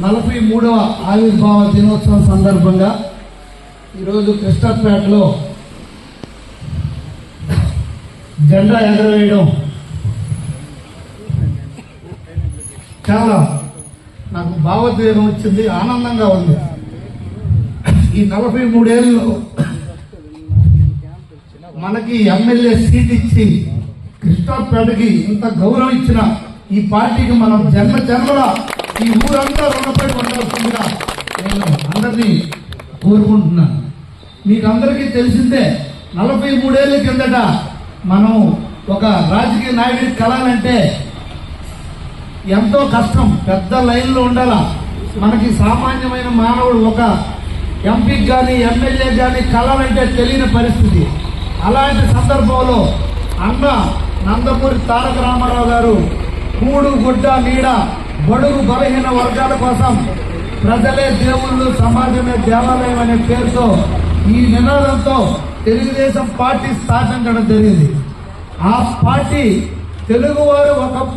నలభై మూడవ ఆవిర్భావ దినోత్సవం సందర్భంగా ఈరోజు కృష్ణపేటలో జెండా ఎగరవేయడం చాలా నాకు భావోద్వేగం వచ్చింది ఆనందంగా ఉంది. ఈ నలభై మూడేళ్ళు మనకి ఎమ్మెల్యే సీట్ ఇచ్చి కృష్ణపేటకి ఇంత గౌరవం ఇచ్చిన ఈ పార్టీకి మనం జన్మ జన్మల ఈ ఊరంతా రుణపడి ఉండాల్సిందిగా నేను అందరినీ కోరుకుంటున్నాను. మీకు అందరికీ తెలిసిందే నలభై మూడేళ్ళ కిందట మనం ఒక రాజకీయ నాయకుడి కలాలంటే ఎంతో కష్టం పెద్ద లైన్లో ఉండాల? మనకి సామాన్యమైన మానవుడు ఒక ఎంపీకి కానీ ఎమ్మెల్యే కానీ కలాలంటే తెలియని పరిస్థితి. అలాంటి సందర్భంలో అన్న నందమూరి తారక రామారావు గారు కూడు గుడ్డ నీడ బడుగు బలహీన వర్గాల కోసం ప్రజలే దేవుళ్ళు సమాజమే దేవాలయం అనే పేరుతో ఈ నినాదంతో తెలుగుదేశం పార్టీ స్థాపించడం జరిగింది. ఆ పార్టీ తెలుగువారు ఒక